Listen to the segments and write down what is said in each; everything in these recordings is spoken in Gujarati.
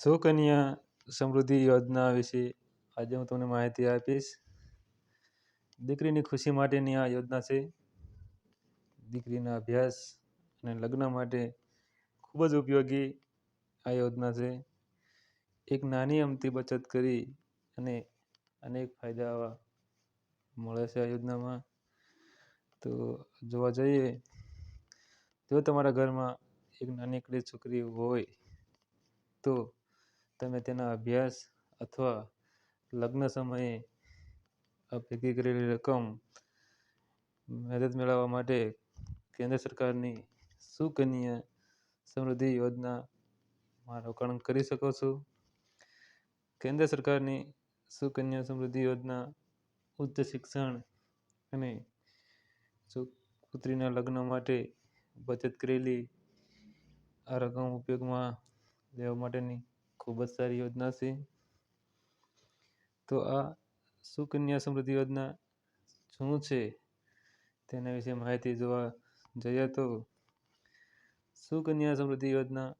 સુકન્યા સમૃદ્ધિ યોજના વિશે આજે હું તમને માહિતી આપીશ. દીકરીની ખુશી માટેની આ યોજના છે. દીકરીના અભ્યાસ અને લગ્ન માટે ખૂબ જ ઉપયોગી આ યોજના છે. એક નાની અમતી બચત કરી અને અનેક ફાયદા મળે છે આ યોજનામાં. તો જોવા જઈએ, જો તમારા ઘરમાં એક નાનીકડી છોકરી હોય તો તમે તેના અભ્યાસ અથવા લગ્ન સમયે ભેગી કરેલી રકમ મદદ મેળવવા માટે કેન્દ્ર સરકારની સુકન્યા સમૃદ્ધિ યોજનામાં રોકાણ કરી શકો છો. કેન્દ્ર સરકારની સુકન્યા સમૃદ્ધિ યોજના ઉચ્ચ શિક્ષણ અને પુત્રીના લગ્ન માટે બચત કરેલી આ રકમ ઉપયોગમાં લેવા માટેની ખૂબ જ સારી યોજના છે. તો આ સુકન્યા સમૃદ્ધિ યોજના શું છે? તેના વિશે માહિતી જોવા જઈએ તો સુકન્યા સમૃદ્ધિ યોજના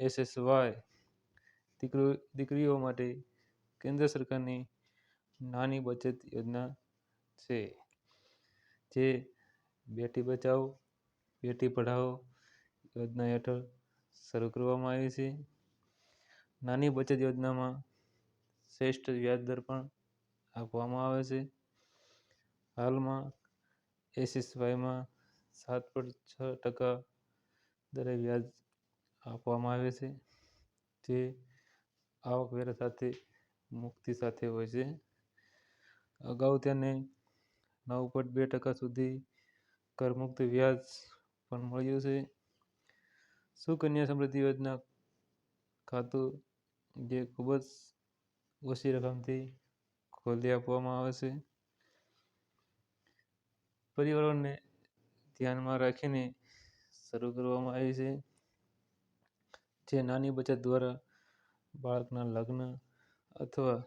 એસએસવાય દીકરી, દીકરીઓ માટે કેન્દ્ર સરકારની નાની બચત યોજના છે. જે બેટી બચાવો, બેટી પઢાઓ યોજના હેઠળ શરૂ કરવામાં આવી છે. નાની બચત યોજનામાં શ્રેષ્ઠ વ્યાજ દર પણ આપવામાં આવે છે. હાલમાં એસએસવાયમાં સાત પોઈન્ટ છ ટકા દરે વ્યાજ આપવામાં આવે છે, જે આવકવેરા સાથે મુક્તિ સાથે હોય છે. અગાઉ તેને નવ પોઈન્ટ બે ટકા સુધી કરમુક્ત વ્યાજ પણ મળ્યું છે. સુકન્યા સમૃદ્ધિ યોજના ખાતું જે ખૂબ જ ઓછી રકમથી ખોલી આપવામાં આવે છે. પરિવારોને ધ્યાનમાં રાખીને શરૂ કરવામાં આવી છે. જે નાની બચત દ્વારા બાળકના લગ્ન અથવા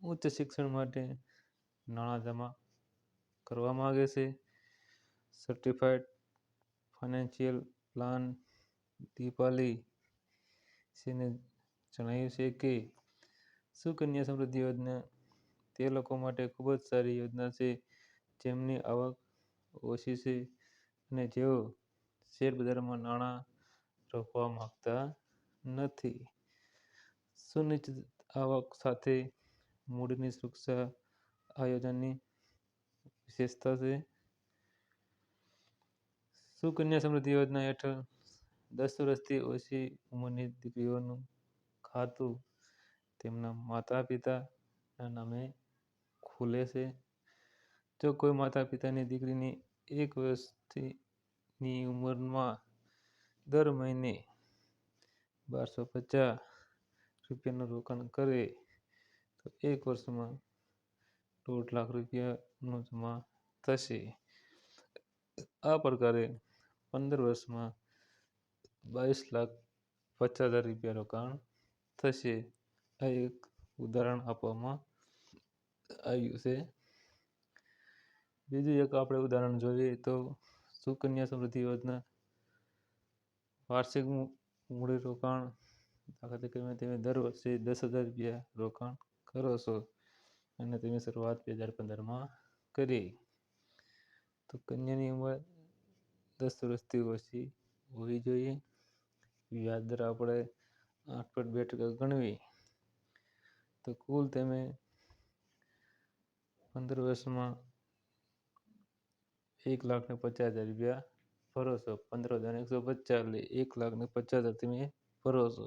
ઉચ્ચ શિક્ષણ માટે નાણાં જમા કરવા માગે છે. સર્ટિફાઈડ ફાઇનાન્શિયલ પ્લાન દીપાલી સિંહને જણાવ્યું છે કે સુકન્યા સમૃદ્ધિ યોજના તે લોકો માટે ખૂબ જ સારી યોજના છે. જેમની આવક ઓછી છે અને જેઓ શેરબજારમાં નાણાં રોકવા માંગતા નથી. સુનિશ્ચિત આવક સાથે મૂડીની સુરક્ષા આ યોજનાની વિશેષતા છે. સુકન્યા સમૃદ્ધિ યોજના હેઠળ દસ વર્ષથી ઓછી ઉંમરની દીકરીઓનું ખાતું તેમના માતા પિતાના નામે ખુલે છે. જો કોઈ માતા પિતાની દીકરીની એક વર્ષથીની ઉંમરમાં દર મહિને બારસો પચાસ રૂપિયાનું રોકાણ કરે, તો એક વર્ષમાં દોઢ લાખ રૂપિયાનું જમા થશે. આ પ્રકારે પંદર વર્ષમાં બાવીસ લાખ પચાસ હજાર રૂપિયા રોકાણ થશે. આ એક ઉદાહરણ આપવામાં આવ્યું છે. બીજું એક આપણે ઉદાહરણ જોઈએ તો સુકન્યા સમૃદ્ધિ યોજના. વાર્ષિક મૂડી રોકાણ, દાખલા તરીકે તમે દર વર્ષે દસ હજાર રૂપિયા રોકાણ કરો છો અને તમે શરૂઆત બે હજાર પંદરમાં કરી. તો કન્યાની ઉંમર દસ વર્ષથી ઓછી હોવી જોઈએ. વ્યાજ દર આપણે આઠ પોઈન્ટ બે ટકા ગણવી. તો કુલ તમે પંદર વર્ષમાં એક લાખ ને પચાસ હજાર રૂપિયા ભરો છો. પંદર હજાર એકસો પચાસ એટલે એક લાખ ને પચાસ હજાર તમે ભરો છો.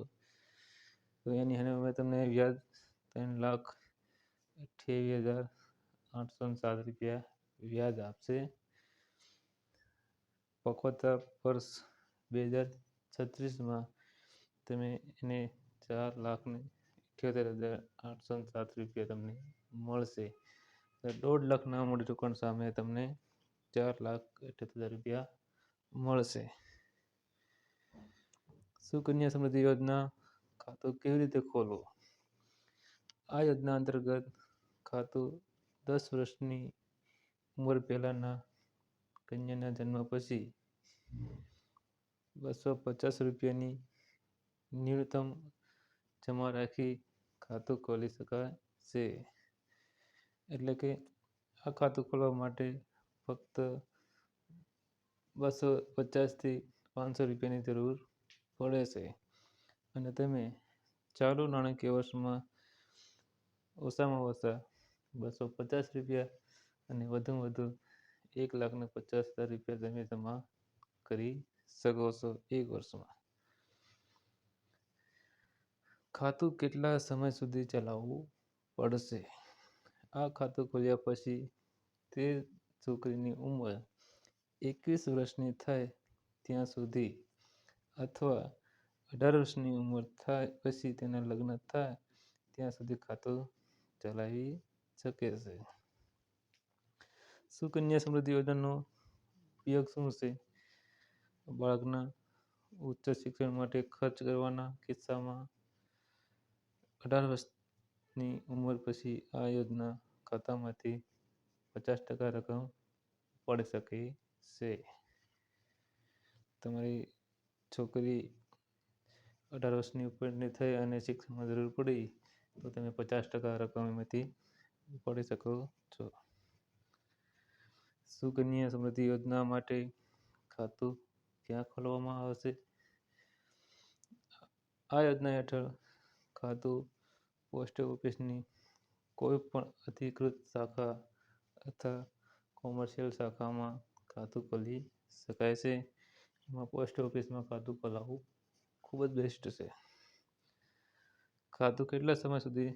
તો એની હવે તમને વ્યાજ ત્રણ લાખ અઠ્યાવીસ હજાર આઠસો ને સાત રૂપિયા વ્યાજ આપશે. પક્વતા વર્ષ બે હજાર છત્રીસમાં તમે એને ચાર લાખને અઠ્યોતેર હજાર આઠસો ને સાત રૂપિયા તમને મળશે. દોઢ લાખના મૂડી રોકાણ સામે તમને ચાર લાખ અઠ્યોતેર હજાર રૂપિયા મળશે. સુકન્યા સમૃદ્ધિ યોજના ખાતું કેવી રીતે ખોલવું? આ યોજના અંતર્ગત ખાતું દસ વર્ષની ઉંમર પહેલાંના કન્યાના જન્મ પછી બસો પચાસ રૂપિયાની ન્યૂનતમ જમા રાખી ખાતું ખોલી શકાય છે. એટલે કે આ ખાતું ખોલવા માટે ફક્ત બસો પચાસથી પાંચસો રૂપિયાની જરૂર પડે છે. અને તમે ચાલુ નાણાકીય વર્ષમાં ઓછામાં ઓછા બસો પચાસ રૂપિયા અને વધુમાં વધુ એક લાખને પચાસ હજાર રૂપિયા તમે જમા કરી શકો છો એક વર્ષમાં. ખાતું કેટલા સમય સુધી ચલાવવું પડશે? આ ખાતું ખોલ્યા પછી તે છોકરીની ઉંમર એકવીસ વર્ષની થાય ત્યાં સુધી અથવા અઢાર વર્ષની ઉંમર થાય પછી તેના લગ્ન થાય ત્યાં સુધી ખાતું ચલાવી શકે છે. સુકન્યા સમૃદ્ધિ યોજનાનો ઉપયોગ શું છે? બાળકના ઉચ્ચ શિક્ષણ માટે ખર્ચ કરવાના કિસ્સામાં અઢાર વર્ષની ઉંમર પછી આ યોજના ખાતામાંથી પચાસ ટકા રકમ પડી શકે છે. તમારી છોકરી અઢાર વર્ષની ઉપરની થઈ અને શિક્ષણમાં જરૂર પડી, તો તમે પચાસ ટકા રકમ એમાંથી પડી શકો છો. સુકન્યા સમૃદ્ધિ યોજના માટે ખાતું ક્યાં ખોલવામાં આવશે? આ યોજના હેઠળ ખાતું પોસ્ટ ઓફિસની કોઈ પણ અધિકૃત શાખા અથવા કોમર્શિયલ શાખામાં ખાતું ખોલી શકાય છે. એમાં પોસ્ટ ઓફિસમાં ખાતું ખોલાવવું ખૂબ જ બેસ્ટ છે. ખાતું કેટલા સમય સુધી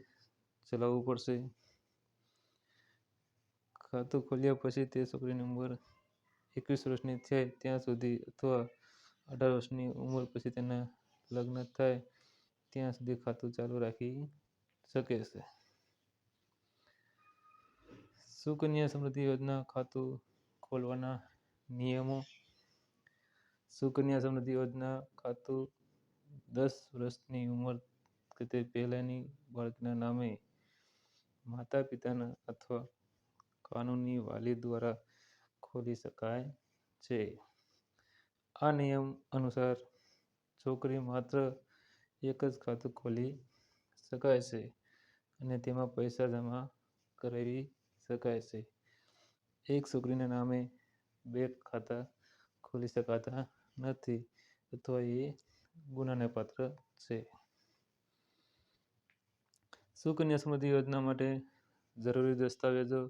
ચલાવવું પડશે? ખાતું ખોલ્યા પછી તે છોકરીની ઉંમર એકવીસ વર્ષની થાય ત્યાં સુધી અથવા અઢાર વર્ષની ઉંમર પછી તેના લગ્ન થાય ત્યાં સુધી ખાતું ચાલુ રાખી શકે છે? સુકન્યા સમૃદ્ધિ યોજના ખાતું ખોલવાના નિયમો? સુકન્યા સમૃદ્ધિ યોજના ખાતું દસ વર્ષની ઉંમર કે તે પહેલાંની બાળકના નામે માતા પિતાના અથવા કાનૂની વાલી દ્વારા ખોલી શકાય છે? આ નિયમ અનુસાર છોકરી માત્ર એક જ ખાતું ખોલી શકાય છે. અને તેમાં પૈસા જમા કરાવી શકાય છે. એક છોકરીના નામે બે ખાતા ખોલી શકાતા નથી અથવા એ ગુનાને પાત્ર છે. સુકન્યા સમૃદ્ધિ યોજના માટે જરૂરી દસ્તાવેજો?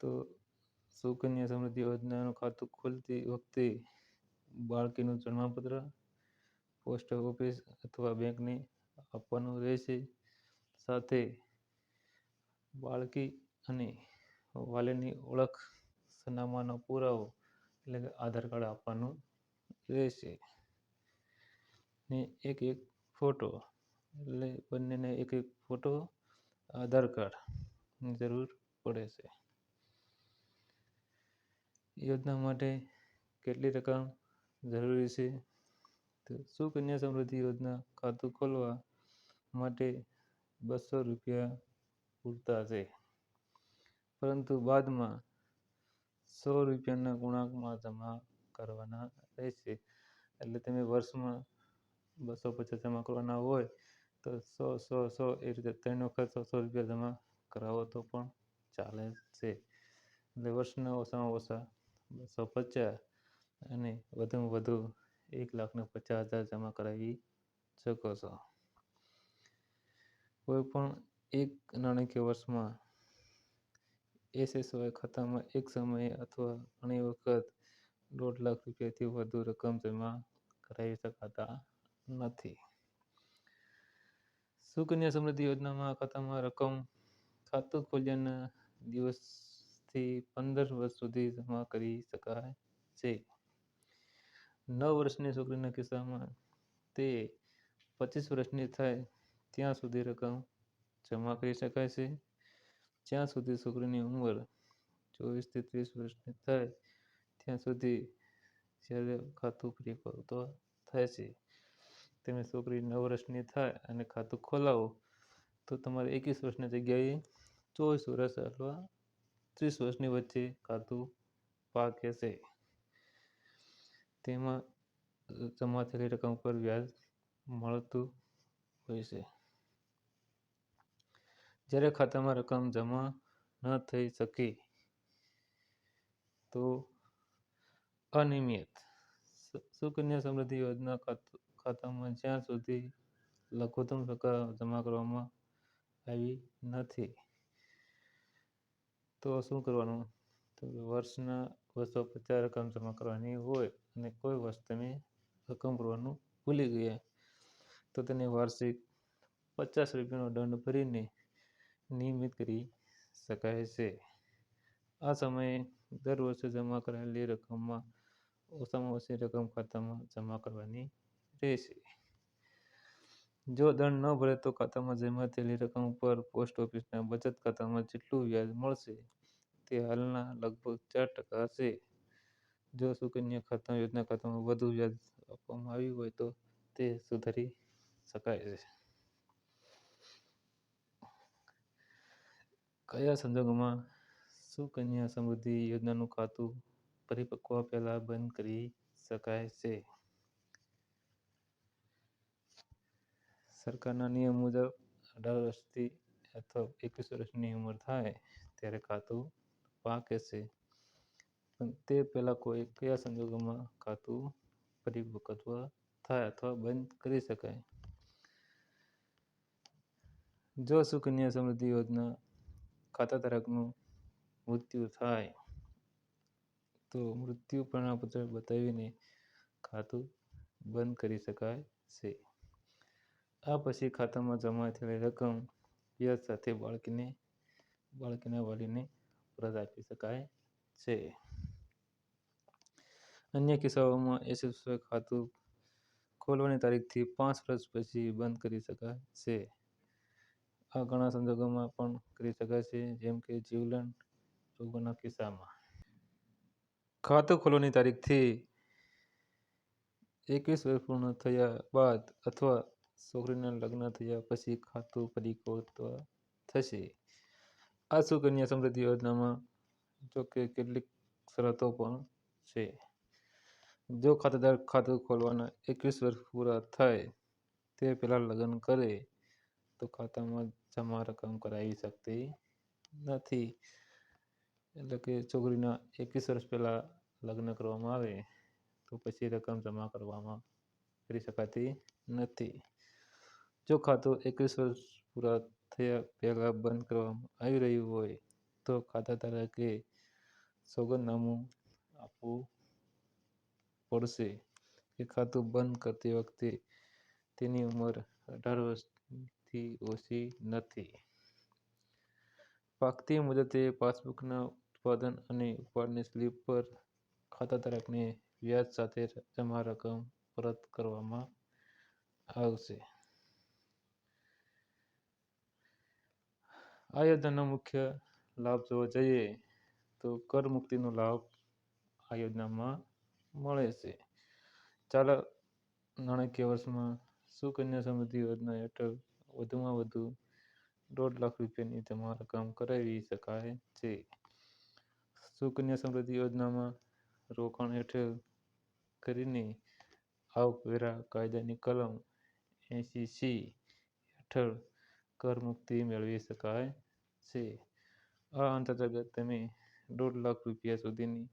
તો સુકન્યા સમૃદ્ધિ યોજનાનું ખાતું ખોલતી વખતે બાળકીનું પ્રમાણપત્ર પોસ્ટ ઓફિસ અથવા બેંકને આપવાનું રહેશે. સાથે બાળકી અને વાલીની ઓળખ સરનામાનો પુરાવો એટલે કે આધાર કાર્ડ આપવાનું રહેશે. ને એક એક ફોટો એટલે બંનેને એક એક ફોટો આધાર કાર્ડની જરૂર પડે છે. યોજના માટે કેટલી રકમ જરૂરી છે? તો સુકન્યા સમૃદ્ધિ યોજના ખાતું ખોલવા માટે બસો રૂપિયા પૂરતા છે. પરંતુ બાદમાં સો રૂપિયાના ગુણાંકમાં જમા કરવાના રહેશે. એટલે તમે વર્ષમાં બસો પચાસ જમા કરવાના હોય તો સો સો સો એ રીતે ત્રણ વખત સો સો રૂપિયા જમા કરાવો તો પણ ચાલે છે. એટલે વર્ષના ઓછામાં ઓછા બસો પચાસ અને વધુમાં વધુ એક લાખને પચાસ હજાર જમા કરાવી શકો છો. કોઈ પણ એક નાણાકીય વર્ષમાં એસએસવાય ખાતામાં એક સમયે અથવા ઘણી વખત દોઢ લાખ રૂપિયાથી વધુ રકમ જમા કરાવી શકાતા નથી. સુકન્યા સમૃદ્ધિ યોજનામાં ખાતામાં રકમ ખાતું ખોલ્યાના દિવસથી પંદર વર્ષ સુધી જમા કરી શકાય છે. નવ વર્ષની છોકરીના કિસ્સામાં તે પચીસ વર્ષની થાય ત્યાં સુધી રકમ જમા કરી શકાય છે? જ્યાં સુધી છોકરીની ઉંમર ચોવીસથી ત્રીસ વર્ષની થાય, ત્યાં સુધી જ્યારે ખાતું ફ્રી તો થાય છે, તમે છોકરી નવ વર્ષની થાય અને ખાતું ખોલાવો, તો તમારે એકવીસ વર્ષની જગ્યાએ ચોવીસ વર્ષ અથવા ત્રીસ વર્ષની વચ્ચે ખાતું પાકે છે. તેમાં જમા થયેલી રકમ પર વ્યાજ મળતું હોય છે. જ્યારે ખાતામાં રકમ જમા ન થઈ શકે તો અનિયમિત. સુકન્યા સમૃદ્ધિ યોજના ખાત- ખાતામાં જ્યાં સુધી લઘુત્તમ રકમ જમા કરવામાં આવી નથી, તો શું કરવાનું? તો વર્ષના બસો પચાસ રકમ જમા કરવાની હોય અને કોઈ વર્ષ તમે રકમ ભરવાનું ભૂલી ગયા, તો તેને વાર્ષિક પચાસ રૂપિયાનો દંડ ભરીને નિયમિત કરી શકાય છે. આ સમયે દર વર્ષે જમા કરાયેલી રકમમાં ઓછામાં ઓછી રકમ ખાતામાં જમા કરવાની રહેશે. જો દંડ ન ભરે તો ખાતામાં જમા થયેલી રકમ ઉપર પોસ્ટ ઓફિસના બચત ખાતામાં જેટલું વ્યાજ મળશે તે હાલના લગભગ ચાર ટકા છે. જો સુકન્યા ખાતા યોજના ખાતામાં વધુ વ્યાજ આપવામાં આવ્યું હોય તો તે સુધારી શકાય છે. કયા સંજોગોમાં સુકન્યા સમૃદ્ધિ યોજનાનું ખાતું પરિપક્વ પહેલાં બંધ કરી શકાય છે? સરકારના નિયમ મુજબ અઢાર વર્ષથી અથવા એકવીસ વર્ષની ઉંમર થાય ત્યારે ખાતું પાકે છે. પણ તે પહેલાં કોઈ કયા સંજોગોમાં ખાતું પરિપક્વ થાય અથવા બંધ કરી શકાય? જો સુકન્યા સમૃદ્ધિ યોજના ખાતાધારકનું મૃત્યુ થાય. તો મૃત્યુ પ્રમાણપત્ર બતાવીને ખાતું બંધ કરી શકાય છે. આ પછી ખાતામાં જમા થયેલી રકમ વ્યાજ સાથે બાળકીને, બાળકીના વાલીને પરત આપી શકાય છે. અન્ય કિસ્સાઓમાં એસએસ ખાતું ખોલવાની તારીખથી પાંચ વર્ષ પછી બંધ કરી શકાય છે. આ ઘણા સંજોગોમાં પણ કરી શકાય છે, જેમ કે જીવલેણ રોગોના કિસ્સામાં. ખાતું ખોલવાની તારીખથી એકવીસ વર્ષ પૂર્ણ થયા બાદ અથવા છોકરીના લગ્ન થયા પછી ખાતું પરિપક્વ થશે. આ સુકન્યા સમૃદ્ધિ યોજનામાં જો કે કેટલીક શરતો પણ છે. જો ખાતેદાર ખાતું ખોલવાના એકવીસ વર્ષ પૂરા થાય તે પહેલાં લગ્ન કરે તો ખાતામાં જમા રકમ કરાવી શકતી નથી. એટલે કે છોકરીના એકવીસ વર્ષ પહેલાં લગ્ન કરવામાં આવે, તો પછી રકમ જમા કરવામાં કરી શકાતી નથી. જો ખાતું એકવીસ વર્ષ પૂરા થયા પહેલાં બંધ કરવામાં આવી રહ્યું હોય, તો ખાતા ધારકે સોગંદનામું આપવું પડશે. કે ખાતું બંધ કરતી વખતે તેની ઉંમર અઢાર વર્ષથી ઓછી નથી. પાકતી મુદતે પાસબુકના ઉત્પાદન અને ઉપાડની સ્લીપ પર ખાતાધારકને વ્યાજ સાથે જમા રકમ પરત કરવામાં આવશે. આ યોજનાનો મુખ્ય લાભ જોવા જઈએ તો કર મુક્તિનો લાભ આ યોજનામાં મળે છે. ચાલો, નાણાકીય વર્ષમાં સુકન્યા સમૃદ્ધિ યોજના હેઠળ વધુમાં વધુ દોઢ લાખ રૂપિયાની જમા રકમ કરાવી શકાય છે. સુકન્યા સમૃદ્ધિ યોજનામાં રોકાણ હેઠળ કરીને આવકવેરા કાયદાની કલમ એંસી સી હેઠળ કર મુક્તિ મેળવી શકાય છે. આ અંતર્ગત તમે દોઢ લાખ રૂપિયા સુધીની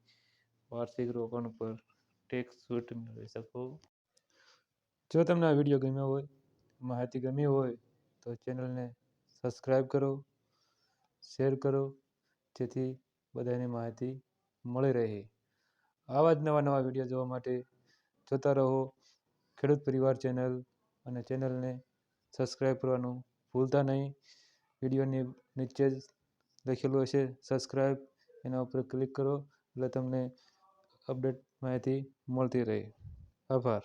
વાર્ષિક રોકાણ પર ટેક્સ છૂટ મેળવી શકો. જો તમને આ વીડિયો ગમ્યો હોય, માહિતી ગમી હોય તો ચેનલને સબસ્ક્રાઈબ કરો, શેર કરો, જેથી બધાને માહિતી મળી રહે. આવા જ નવા નવા વીડિયો જોવા માટે જોતા રહો ખેડૂત પરિવાર ચેનલ અને ચેનલને સબસ્ક્રાઈબ કરવાનું ભૂલતા નહીં. વિડીયોની નીચે જ લખેલું હશે સબસ્ક્રાઈબ એના ઉપર ક્લિક કરો એટલે તમને અપડેટ માહિતી મળતી રહે. આભાર.